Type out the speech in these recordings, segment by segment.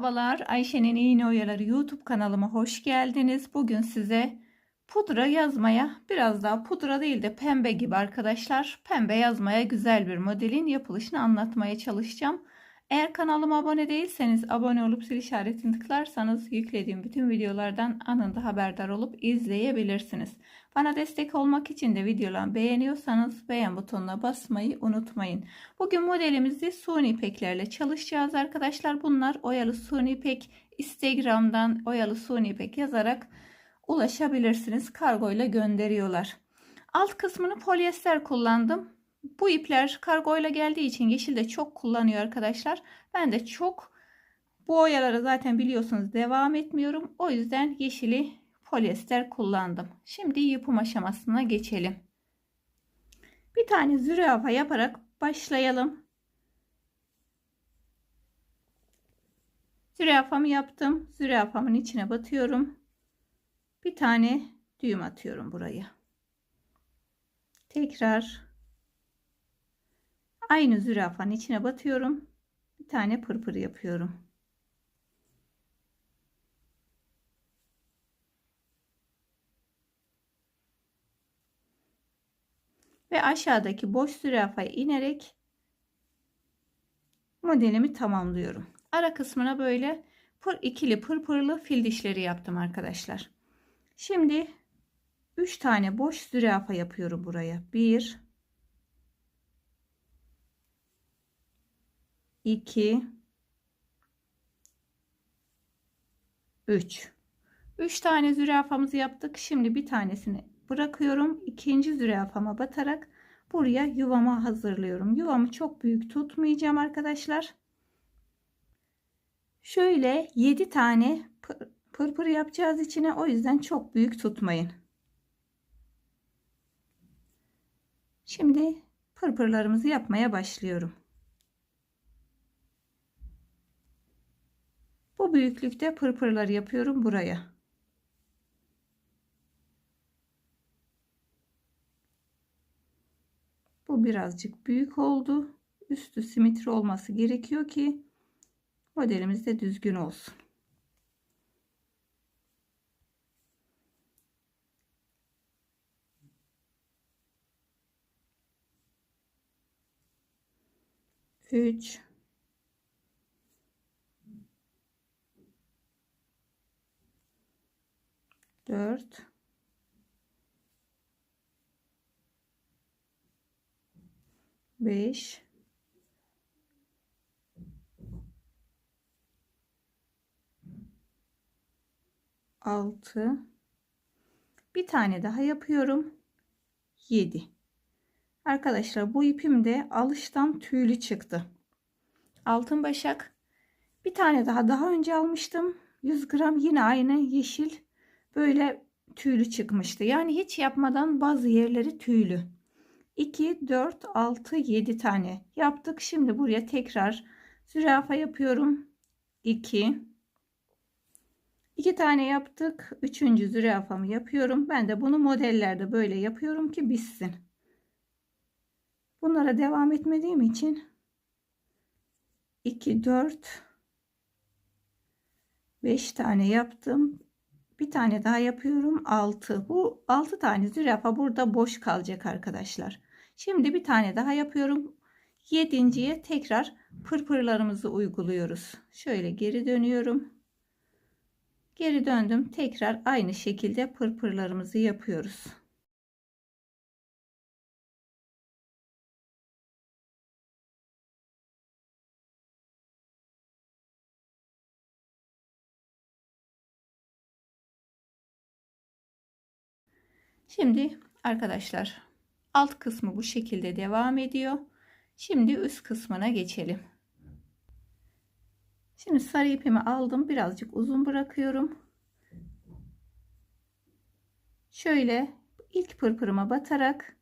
Merhabalar Ayşe'nin İğne Oyaları YouTube kanalıma hoş geldiniz. Bugün size pudra yazmaya biraz daha pudra değil de pembe gibi arkadaşlar pembe yazmaya güzel bir modelin yapılışını anlatmaya çalışacağım. Eğer kanalıma abone değilseniz abone olup zil işaretini tıklarsanız yüklediğim bütün videolardan anında haberdar olup izleyebilirsiniz. Bana destek olmak için de videolarımı beğeniyorsanız beğen butonuna basmayı unutmayın. Bugün modelimizi suni ipeklerle çalışacağız arkadaşlar. Bunlar oyalı suni ipek Instagram'dan oyalı suni ipek yazarak ulaşabilirsiniz. Kargo ile gönderiyorlar. Alt kısmını polyester kullandım. Bu ipler kargo ile geldiği için yeşil de çok kullanıyor arkadaşlar. Ben de çok bu oyalara zaten biliyorsunuz devam etmiyorum. O yüzden yeşili polyester kullandım. Şimdi yapım aşamasına geçelim. Bir tane zürafa yaparak başlayalım. Zürafamı yaptım. Zürafamın içine batıyorum. Bir tane düğüm atıyorum buraya. Tekrar aynı zürafanın içine batıyorum. Bir tane pırpır yapıyorum. Ve aşağıdaki boş zürafaya inerek modelimi tamamlıyorum. Ara kısmına böyle pır ikili pırpırlı fil dişleri yaptım arkadaşlar. Şimdi 3 tane boş zürafa yapıyorum buraya. 1 2 3 3 tane zürafamızı yaptık. Şimdi bir tanesini bırakıyorum. İkinci zürafama batarak buraya yuvama hazırlıyorum. Yuvamı çok büyük tutmayacağım arkadaşlar. Şöyle 7 tane pırpır yapacağız içine. O yüzden çok büyük tutmayın. Şimdi pırpırlarımızı yapmaya başlıyorum. Bu büyüklükte pırpırlar yapıyorum buraya. Bu birazcık büyük oldu. Üstü simetri olması gerekiyor ki modelimiz de düzgün olsun. Üç, dört, 5 6 bir tane daha yapıyorum. 7 arkadaşlar bu ipim de alıştan tüylü çıktı. Altın başak. Bir tane daha daha önce almıştım. 100 gram yine aynı yeşil. Böyle tüylü çıkmıştı. Yani hiç yapmadan bazı yerleri tüylü 2, 4, 6, 7 tane yaptık. Şimdi buraya tekrar zürafa yapıyorum. 2, 2 tane yaptık. Üçüncü zürafamı yapıyorum. Ben de bunu modellerde böyle yapıyorum ki bitsin. Bunlara devam etmediğim için 2, 4, 5 tane yaptım. Bir tane daha yapıyorum. 6. Bu 6 tane zürafa burada boş kalacak arkadaşlar. Şimdi bir tane daha yapıyorum. Yedinciye tekrar pırpırlarımızı uyguluyoruz. Şöyle geri dönüyorum. Geri döndüm. Tekrar aynı şekilde pırpırlarımızı yapıyoruz. Şimdi arkadaşlar alt kısmı bu şekilde devam ediyor. Şimdi üst kısmına geçelim. Şimdi sarı ipimi aldım. Birazcık uzun bırakıyorum. Şöyle ilk pırpırıma batarak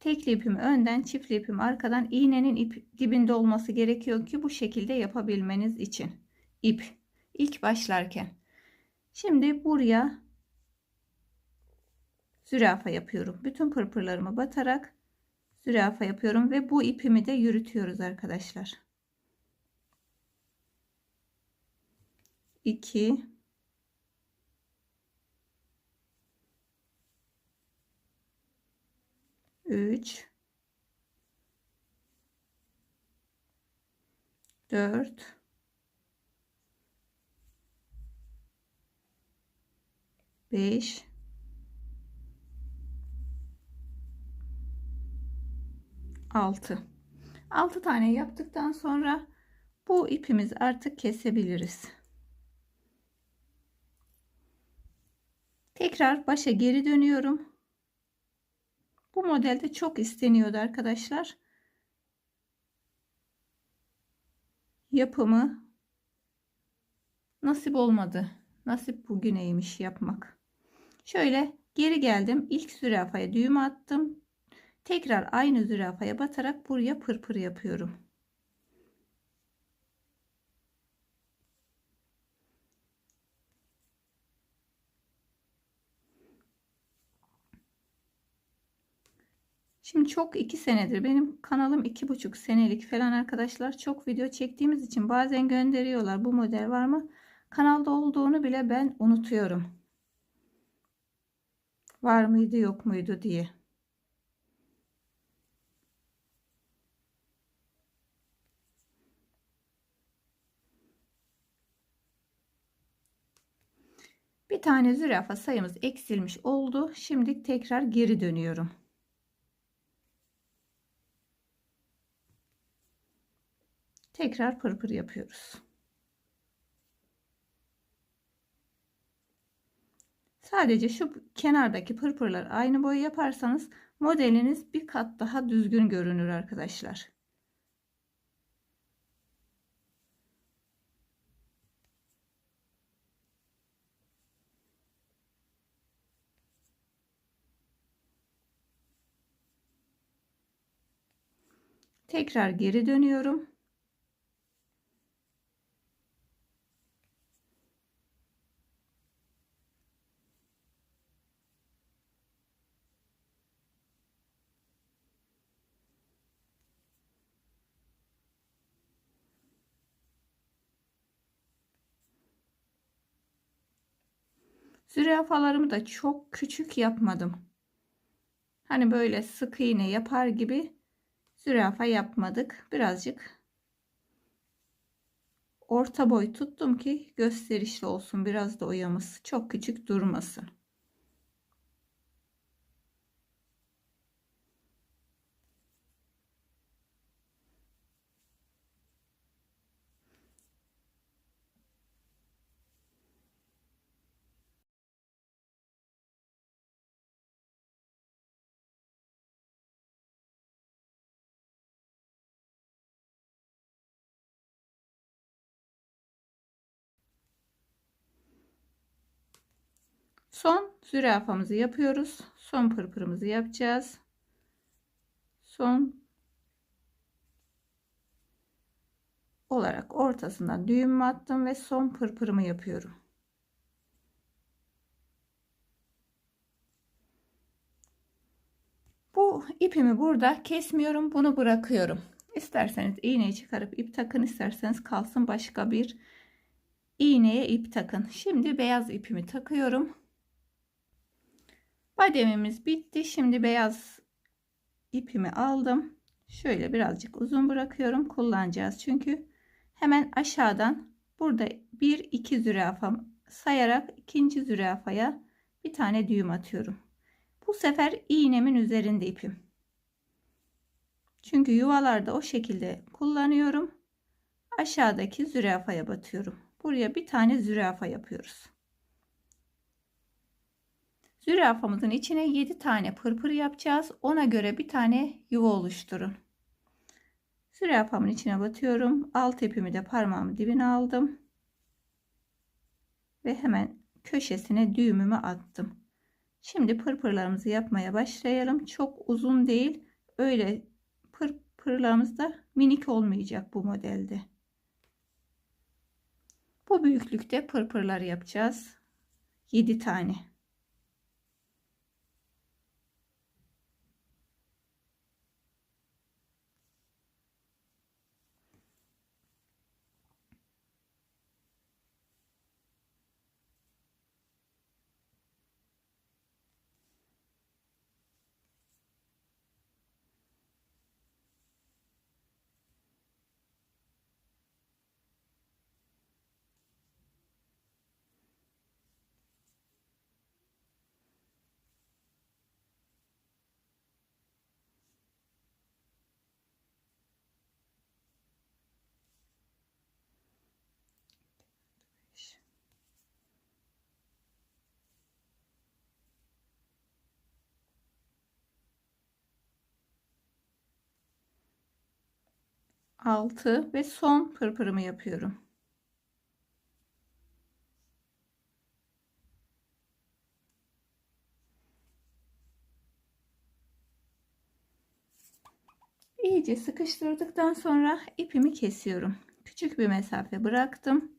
tekli ipimi önden çiftli ipimi arkadan iğnenin ip dibinde olması gerekiyor ki bu şekilde yapabilmeniz için ip ilk başlarken şimdi buraya zürafa yapıyorum. Bütün pırpırlarımı batarak zürafa yapıyorum ve bu ipimi de yürütüyoruz arkadaşlar. 2 3 4 5 6 6 tane yaptıktan sonra bu ipimiz artık kesebiliriz. Tekrar başa geri dönüyorum. Bu modelde çok isteniyordu arkadaşlar. Yapımı nasip olmadı. Nasip bugüneymiş yapmak. Şöyle geri geldim. İlk zürafaya düğüm attım. Tekrar aynı zürafaya batarak buraya pırpır yapıyorum. Şimdi çok iki senedir benim kanalım iki buçuk senelik falan arkadaşlar. Çok video çektiğimiz için bazen gönderiyorlar bu model var mı? Kanalda olduğunu bile ben unutuyorum. Var mıydı yok muydu diye bir tane zürafa sayımız eksilmiş oldu şimdi tekrar geri dönüyorum tekrar pırpır yapıyoruz. Sadece şu kenardaki pırpırlar aynı boy yaparsanız modeliniz bir kat daha düzgün görünür arkadaşlar. Tekrar geri dönüyorum. Zürafalarımı da çok küçük yapmadım. Hani böyle sık iğne yapar gibi zürafa yapmadık. Birazcık orta boy tuttum ki gösterişli olsun. Biraz da oyamız çok küçük durmasın. Son zürafamızı yapıyoruz. Son pırpırımızı yapacağız. Son olarak ortasından düğüm attım ve son pırpırımı yapıyorum. Bu ipimi burada kesmiyorum. Bunu bırakıyorum. İsterseniz iğneyi çıkarıp ip takın. isterseniz kalsın başka bir iğneye ip takın. Şimdi beyaz ipimi takıyorum. Bademimiz bitti. Şimdi beyaz ipimi aldım. Şöyle birazcık uzun bırakıyorum. Kullanacağız çünkü hemen aşağıdan burada bir iki zürafa sayarak ikinci zürafaya bir tane düğüm atıyorum. Bu sefer iğnemin üzerinde ipim. Çünkü yuvalarda o şekilde kullanıyorum. Aşağıdaki zürafaya batıyorum. Buraya bir tane zürafa yapıyoruz. Zürafamızın içine 7 tane pırpır yapacağız. Ona göre bir tane yuva oluşturun. Zürafamın içine batıyorum. Alt ipimi de parmağımı dibine aldım. Ve hemen köşesine düğümümü attım. Şimdi pırpırlarımızı yapmaya başlayalım. Çok uzun değil. Öyle pırpırlarımız da minik olmayacak bu modelde. Bu büyüklükte pırpırlar yapacağız. 7 tane. 6 ve son pırpırımı yapıyorum. İyice sıkıştırdıktan sonra ipimi kesiyorum. Küçük bir mesafe bıraktım.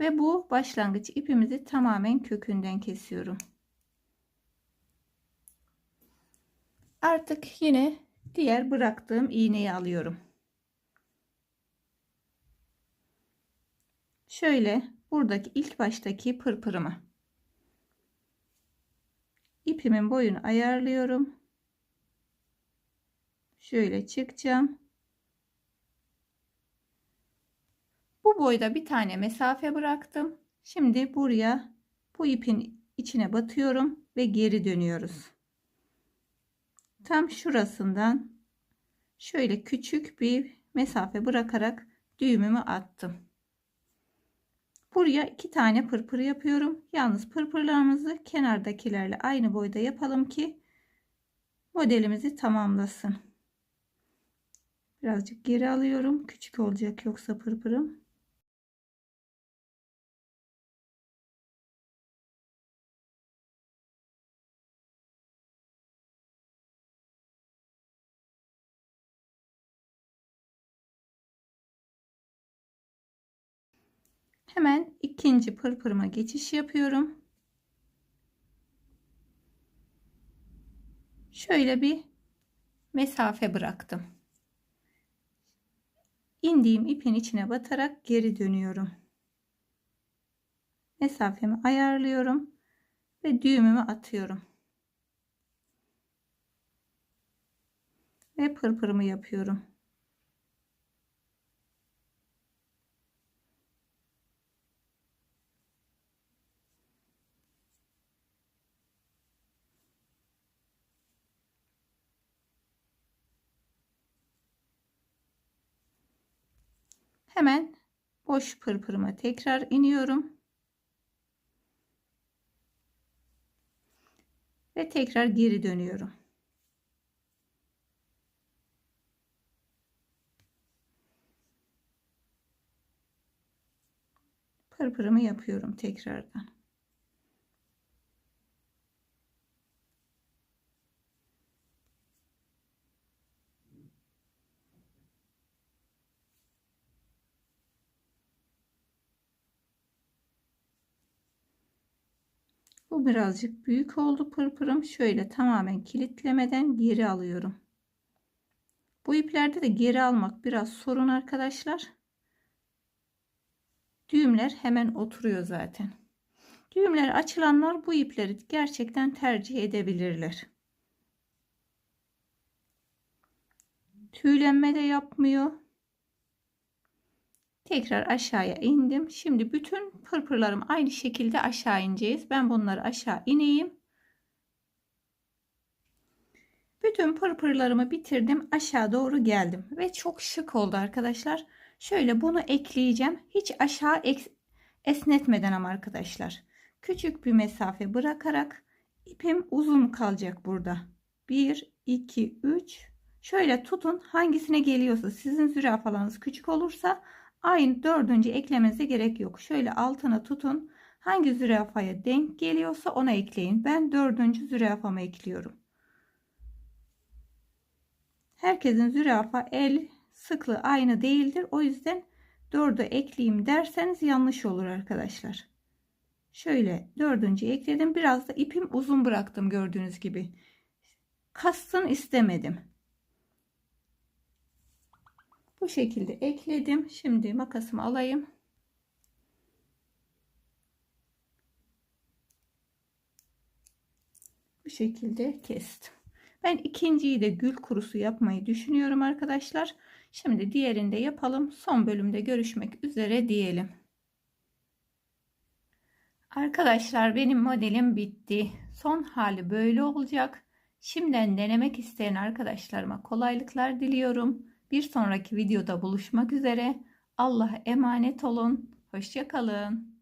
Ve bu başlangıç ipimizi tamamen kökünden kesiyorum. Artık yine diğer bıraktığım iğneyi alıyorum. Şöyle buradaki ilk baştaki pırpırımı ipimin boyunu ayarlıyorum. Şöyle çıkacağım. Bu boyda bir tane mesafe bıraktım. Şimdi buraya bu ipin içine batıyorum ve geri dönüyoruz. Tam şurasından şöyle küçük bir mesafe bırakarak düğümümü attım. Buraya iki tane pırpır yapıyorum. Yalnız pırpırlarımızı kenardakilerle aynı boyda yapalım ki modelimizi tamamlasın. Birazcık geri alıyorum. Küçük olacak yoksa pırpırım. Hemen ikinci pırpırıma geçiş yapıyorum. Şöyle bir mesafe bıraktım. İndiğim ipin içine batarak geri dönüyorum. Mesafemi ayarlıyorum ve düğümümü atıyorum. Ve pırpırımı yapıyorum. Hemen boş pırpırıma tekrar iniyorum. Ve tekrar geri dönüyorum. Pırpırımı yapıyorum tekrardan. Bu birazcık büyük oldu pırpırım. Şöyle tamamen kilitlemeden geri alıyorum. Bu iplerde de geri almak biraz sorun arkadaşlar. Düğümler hemen oturuyor zaten. Düğümler açılanlar bu ipleri gerçekten tercih edebilirler. Tüylenme de yapmıyor. Tekrar aşağıya indim. Şimdi bütün pırpırlarım aynı şekilde aşağı ineceğiz. Ben bunları aşağı ineyim. Bütün pırpırlarımı bitirdim. Aşağı doğru geldim. Ve çok şık oldu arkadaşlar. Şöyle bunu ekleyeceğim. Hiç aşağı esnetmeden ama arkadaşlar. Küçük bir mesafe bırakarak ipim uzun kalacak burada. 1, 2, 3. Şöyle tutun. Hangisine geliyorsa sizin zürafalarınız küçük olursa Aynı dördüncü eklemenize gerek yok. Şöyle altına tutun. Hangi zürafaya denk geliyorsa ona ekleyin. Ben dördüncü zürafama ekliyorum. Herkesin zürafa el sıklığı aynı değildir. O yüzden dördü ekleyeyim derseniz yanlış olur arkadaşlar. Şöyle dördüncü ekledim. Biraz da ipim uzun bıraktım gördüğünüz gibi. Kastın istemedim. Bu şekilde ekledim. Şimdi makasımı alayım. Bu şekilde kestim. Ben ikinciyi de gül kurusu yapmayı düşünüyorum arkadaşlar. Şimdi diğerini de yapalım. Son bölümde görüşmek üzere diyelim. Arkadaşlar benim modelim bitti. Son hali böyle olacak. Şimdiden denemek isteyen arkadaşlarıma kolaylıklar diliyorum. Bir sonraki videoda buluşmak üzere. Allah'a emanet olun. Hoşçakalın.